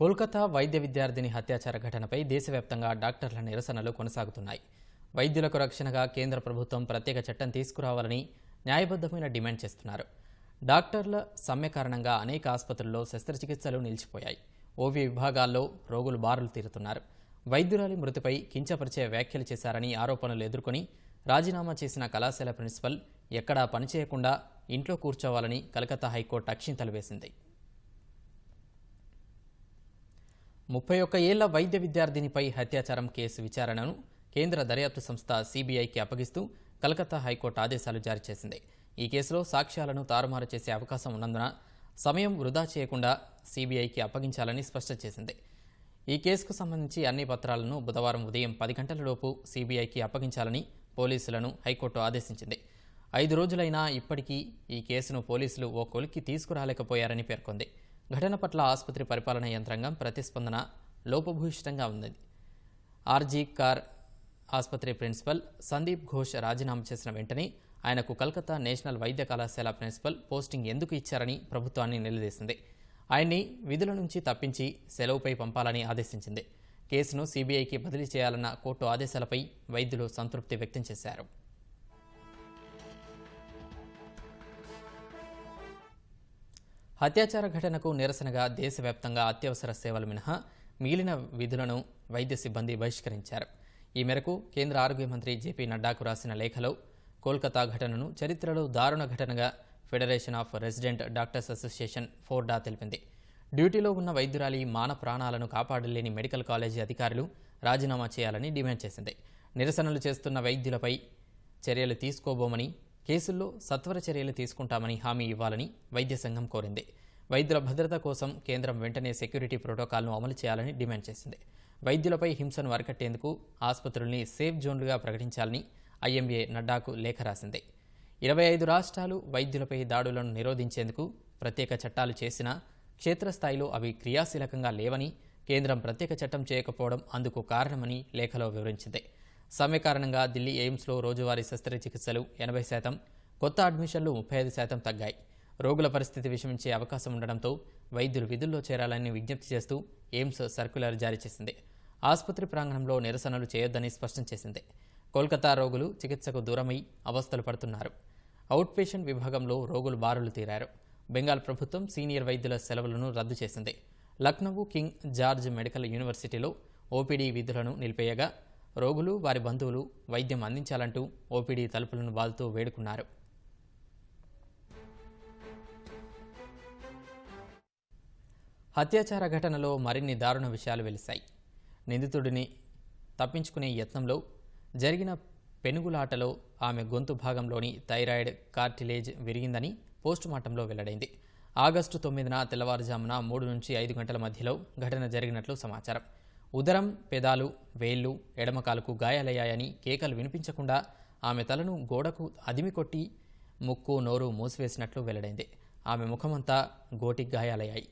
కోల్కతా వైద్య విద్యార్థిని హత్యాచార ఘటనపై దేశవ్యాప్తంగా డాక్టర్ల నిరసనలు కొనసాగుతున్నాయి. వైద్యులకు రక్షణగా కేంద్ర ప్రభుత్వం ప్రత్యేక చట్టం తీసుకురావాలని న్యాయబద్ధమైన డిమాండ్ చేస్తున్నారు. డాక్టర్ల సమ్మె కారణంగా అనేక ఆసుపత్రుల్లో శస్త్రచికిత్సలు నిలిచిపోయాయి. ఓవీ విభాగాల్లో రోగులు బారులు తీరుతున్నారు. వైద్యురాలి మృతిపై కించపరిచే వ్యాఖ్యలు చేశారని ఆరోపణలు ఎదుర్కొని రాజీనామా చేసిన కళాశాల ప్రిన్సిపల్ ఎక్కడా పనిచేయకుండా ఇంట్లో కూర్చోవాలని కలకత్తా హైకోర్టు అక్షింతలు వేసింది. ముప్పై ఒక్క ఏళ్ళ వైద్య విద్యార్థినిపై హత్యాచారం కేసు విచారణను కేంద్ర దర్యాప్తు సంస్థ సీబీఐకి అప్పగిస్తూ కలకత్తా హైకోర్టు ఆదేశాలు జారీ చేసింది. ఈ కేసులో సాక్ష్యాలను తారుమారు చేసే అవకాశం ఉన్నందున సమయం వృధా చేయకుండా సీబీఐకి అప్పగించాలని స్పష్టం చేసింది. ఈ కేసుకు సంబంధించి అన్ని పత్రాలను బుధవారం ఉదయం పది గంటలలోపు సీబీఐకి అప్పగించాలని పోలీసులను హైకోర్టు ఆదేశించింది. ఐదు రోజులైనా ఇప్పటికీ ఈ కేసును పోలీసులు ఓ కొలిక్కి తీసుకురాలేకపోయారని పేర్కొంది. ఘటన పట్ల ఆసుపత్రి పరిపాలన యంత్రాంగం ప్రతిస్పందన లోపభూయిష్టంగా ఉంది ఆర్జీ కార్ ఆసుపత్రి ప్రిన్సిపల్ సందీప్ ఘోష్ రాజీనామా చేసిన వెంటనే ఆయనకు కలకత్తా నేషనల్ వైద్య కళాశాల ప్రిన్సిపల్ పోస్టింగ్ ఎందుకు ఇచ్చారని ప్రభుత్వాన్ని నిలదీసింది. ఆయన్ని విధుల నుంచి తప్పించి సెలవుపై పంపాలని ఆదేశించింది. కేసును సీబీఐకి బదిలీ చేయాలన్న కోర్టు ఆదేశాలపై వైద్యులు సంతృప్తి వ్యక్తం చేశారు. అత్యాచార ఘటనకు నిరసనగా దేశవ్యాప్తంగా అత్యవసర సేవలు మినహా మిగిలిన విధులను వైద్య సిబ్బంది బహిష్కరించారు. ఈ మేరకు కేంద్ర ఆరోగ్య మంత్రి జేపీ నడ్డాకు రాసిన లేఖలో కోల్కతా ఘటనను చరిత్రలో దారుణ ఘటనగా federation of resident doctors association FORDA తెలిపింది. డ్యూటీలో ఉన్న వైద్యురాలి మాన ప్రాణాలను కాపాడలేని మెడికల్ కాలేజీ అధికారులు రాజీనామా చేయాలని డిమాండ్ చేసింది. నిరసనలు చేస్తున్న వైద్యులపై చర్యలు తీసుకోబోమని కేసుల్లో సత్వర చర్యలు తీసుకుంటామని హామీ ఇవ్వాలని వైద్య సంఘం కోరింది. వైద్యుల భద్రత కోసం కేంద్రం వెంటనే సెక్యూరిటీ ప్రోటోకాల్ను అమలు చేయాలని డిమాండ్ చేసింది. వైద్యులపై హింసను అరికట్టేందుకు ఆసుపత్రుల్ని సేఫ్ జోన్లుగా ప్రకటించాలని ఐఎంఏ నడ్డాకు లేఖ రాసింది. ఇరవై ఐదు రాష్ట్రాలు వైద్యులపై దాడులను నిరోధించేందుకు ప్రత్యేక చట్టాలు చేసినా క్షేత్రస్థాయిలో అవి క్రియాశీలకంగా లేవని కేంద్రం ప్రత్యేక చట్టం చేయకపోవడం అందుకు కారణమని లేఖలో వివరించింది. సమ్మె కారణంగా ఢిల్లీ ఎయిమ్స్లో రోజువారీ శస్త్రచికిత్సలు ఎనభై శాతం కొత్త అడ్మిషన్లు ముప్పై ఐదు శాతం తగ్గాయి. రోగుల పరిస్థితి విషమించే అవకాశం ఉండడంతో వైద్యులు విధుల్లో చేరాలని విజ్ఞప్తి చేస్తూ ఎయిమ్స్ సర్క్యులర్ జారీ చేసింది. ఆసుపత్రి ప్రాంగణంలో నిరసనలు చేయొద్దని స్పష్టం చేసింది. కోల్కతా రోగులు చికిత్సకు దూరమై అవస్థలు పడుతున్నారు. అవుట్ పేషెంట్ విభాగంలో రోగులు బారులు తీరారు. బెంగాల్ ప్రభుత్వం సీనియర్ వైద్యుల సెలవులను రద్దు చేసింది. లక్నో కింగ్ జార్జ్ మెడికల్ యూనివర్సిటీలో ఓపీడీ విధులను నిలిపేయగా రోగులు వారి బంధువులు వైద్యం అందించాలంటూ ఓపీడీ తలుపులను బాదుతూ వేడుకున్నారు. హత్యాచార ఘటనలో మరిన్ని దారుణ విషయాలు వెలిశాయి. నిందితుడిని తప్పించుకునే యత్నంలో జరిగిన పెనుగులాటలో ఆమె గొంతు భాగంలోని థైరాయిడ్ కార్టిలేజ్ విరిగిందని పోస్టుమార్టంలో వెల్లడైంది. ఆగస్టు తొమ్మిదిన తెల్లవారుజామున మూడు నుంచి ఐదు గంటల మధ్యలో ఘటన జరిగినట్లు సమాచారం. ఉదరం పెదాలు వేళ్ళు ఎడమకాలకు గాయాలయ్యాయని కేకలు వినిపించకుండా ఆమె తలను గోడకు అదిమి కొట్టి ముక్కు నోరు మూసివేసినట్లు వెల్లడైంది. ఆమె ముఖమంతా గోటి గాయాలయ్యాయి.